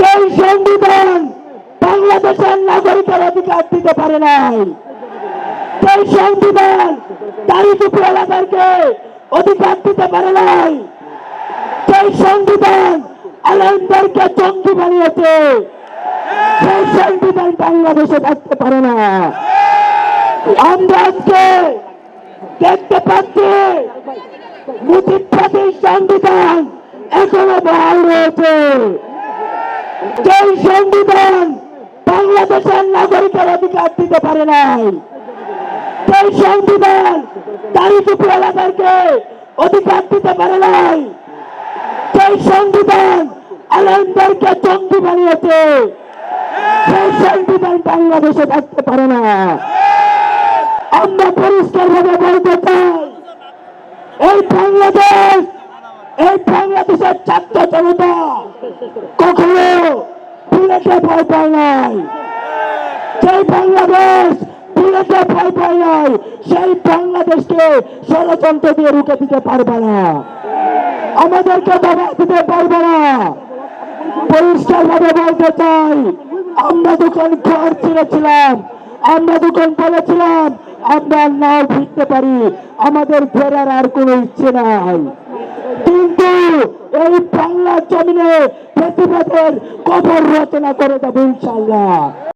যে সংবিধান। বাংলাদেশের নাগরিকের অধিকার দিতে পারে নাই। সেই সংবিধান। দাড়ি টুপি এলাকারকে অধিকার দিতে পারে নাই। সেই সংবিধান। আলেমদেরকে জঙ্গি বানিয়েছে। সেই সংবিধান বাংলাদেশে থাকতে পারে না। আমরা আজকে দেখতে পাচ্ছি মুজিববাদী সংবিধান এখনও বহাল রয়েছে। যেই সংবিধান বাংলাদেশের নাগরিকের অধিকার দিতে পারে নাই। সেই সংবিধান দাড়ি টুপি এলাকারকে অধিকার দিতে পারে নাই। সেই সংবিধান আলেমদেরকে জঙ্গি বানিয়েছে। সেই সংবিধান বাংলাদেশে থাকতে পারে না। আমরা পরিষ্কার ভাবে বলতে চাই, এই বাংলাদেশ, এই বাংলাদেশের ছাত্র জনতা কখনো বুলেটে ভয় পায় নাই। সেই বাংলাদেশ বুলেটে ভয় পায় নাই, সেই বাংলাদেশকে ষড়যন্ত্র দিয়ে রুখে দিতে পারবে না। আমাদেরকে বাধা দিতে পারবে না। পরিষ্কার ভাবে বলতে চাই, আমরা যখন ঘর ছেড়েছিলাম, আমরা যখন বলেছিলাম, আমরা নাও ফিরতে পারি, আমাদের ফেরার আর কোনো ইচ্ছে নাই। এই বাংলার জমিনে প্রতিবাদের কবর রচনা করে দেবো ইনশাল্লাহ